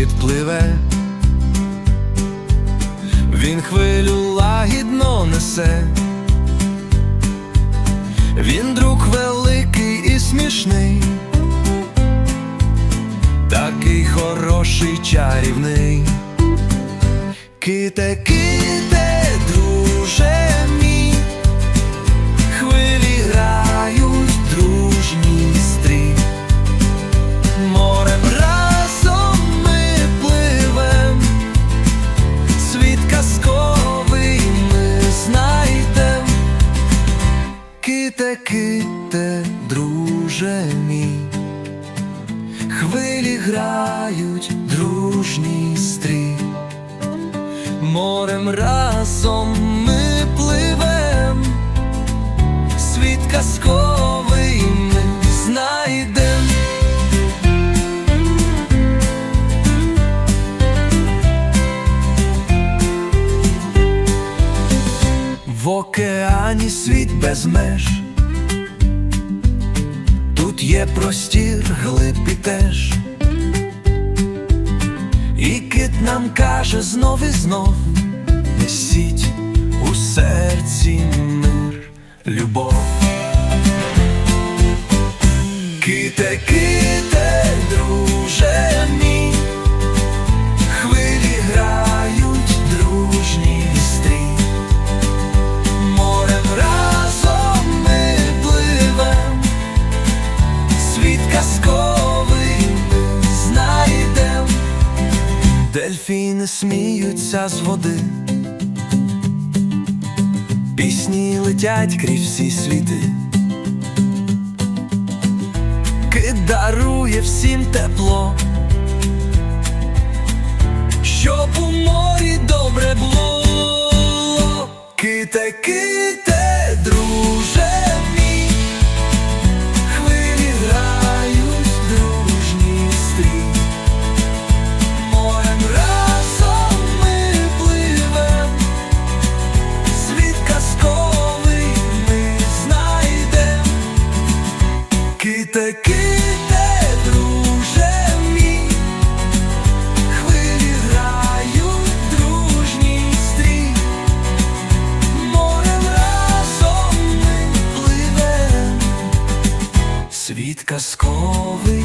Захід він хвилю лагідно несе, він друг великий і смішний, такий хороший чарівний. Китаки друже мій, хвилі грають дружній стрій. Морем разом ми пливем, світ казковий ми знайдем. В океані світ без меж, є простір, глиб і теж. І кит нам каже знов і знов Несіть у серці мир, любов. Ките, казковий знайдем. Дельфіни сміються з води, пісні летять крізь всі світи. Кит дарує всім тепло, щоб у морі добре було. Ките, Ките, ките, друже мій, хвилі. Морем разом ми світ казковий